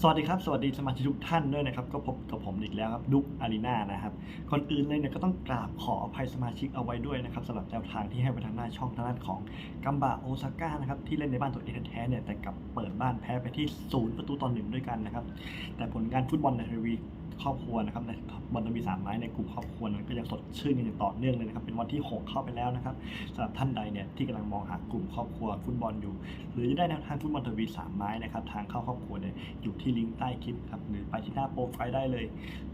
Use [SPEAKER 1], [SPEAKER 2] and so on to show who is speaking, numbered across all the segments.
[SPEAKER 1] สวัสดีครับ สวัสดีสมาชิกทุกท่านด้วยนะครับ ก็พบกับผมอีกแล้วครับดุกอารีนานะครับคนอื่นเลยเนี่ยก็ต้องกราบขออภัยสมาชิกเอาไว้ด้วยนะครับสำหรับแนวทางที่ให้ไปทางหน้าช่องทางด้านของกัมบะโอซาก้านะครับที่เล่นในบ้านตัวเองแท้ๆเนี่ยแต่กลับเปิดบ้านแพ้ไปที่ศูนย์ประตูตอนหนึ่งด้วยกันนะครับแต่ผลงานฟุตบอลในทวี ครอบครัวนะครับในบอลทวีสามไม้ในกลุ่มครอบครัวนั้นก็ยังสดชื่นอย่างต่อเนื่องเลยนะครับเป็นวันที่หกเข้าไปแล้วนะครับสำหรับท่านใดเนี่ยที่กำลังมองหากลุ่มครอบครัวฟุตบอลอยู่ หรือจะได้แนวทางฟุตบอลทวีสามไม้นะครับทางเข้าครอบครัวเนี่ยอยู่ที่ลิงก์ใต้คลิปครับหรือไปที่หน้าโปรไฟล์ได้เลย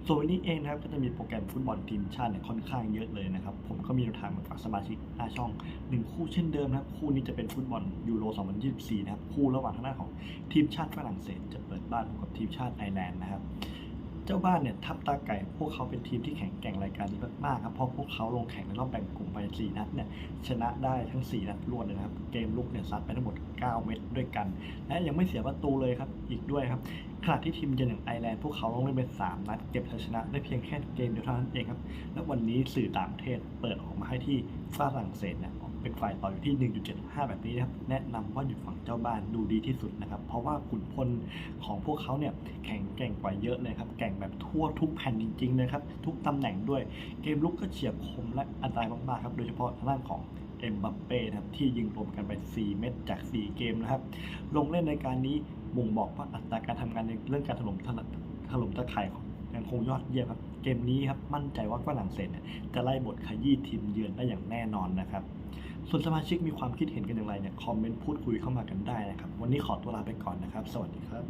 [SPEAKER 1] ส่วนวันนี้เองนะครับก็จะมีโปรแกรมฟุตบอลทีมชาติเนี่ยค่อนข้างเยอะเลยนะครับผมก็มีแนวทางมาฝากสมาชิกหน้าช่องหนึ่งคู่เช่นเดิมนะครับคู่นี้จะเป็นฟุตบอลยูโร 2024 นะครับคู่ระหว่างทางด้านของทีมชาติฝรั่งเศสจะเปิดบ้านพบกับทีมชาติไอร์แลนด์นะครับ จ้าบ้านเนี่ยทับตาไก่พวกเขาเป็นทีมที่แข็งแกร่งรายการนี้มากๆครับเพราะพวกเขาลงแข่งในรอบแบ่งกลุ่มไป 4 นัดเนี่ยชนะได้ทั้ง 4 นัดรวดเลยนะครับ เกมลุกเนี่ยซัดไปทั้งหมด 9 เม็ดด้วยกัน และยังไม่เสียประตูเลยครับอีกด้วยครับขณะที่ทีมเยือนอย่างไอร์แลนด์พวกเขาลงเล่นไป3นัดเก็บชัยชนะได้เพียงแค่เกมเดียวเท่านั้นเองครับและวันนี้สื่อต่างประเทศเปิดออกมาให้ที่ฝรั่งเศสเนี่ย เป็นฝ่ายต่ออยู่ที่ 1.75 แบบนี้นะครับ แนะนำว่าอยู่ฝั่งเจ้าบ้านดูดีที่สุดนะครับ เพราะว่าขุนพลของพวกเขาเนี่ยแข็งแกร่งกว่าเยอะเลยครับ แกร่งแบบทั่วทุกแผ่นจริงๆนะครับ ทุกตำแหน่งด้วย เกมลุกก็เฉียบคมและอันตรายมากๆครับ โดยเฉพาะทางด้านของเอ็มบัปเป้นะครับที่ยิงรวมกันไป 4 เม็ดจาก 4 เกมนะครับ ลงเล่นในการนี้บ่งบอกว่าอัตราการทำงานในเรื่องการถล่มถล่มตะข่ายของยังคงยอดเยี่ยมครับ เกมนี้ครับมั่นใจว่าฝรั่งเศสเนี่ยจะไล่บทขยี้ทีมเยือนได้อย่างแน่นอนนะครับ ส่วนสมาชิกมีความคิดเห็นกันอย่างไรเนี่ยคอมเมนต์พูดคุยเข้ามากันได้นะครับ วันนี้ขอตัวลาไปก่อนนะครับ สวัสดีครับ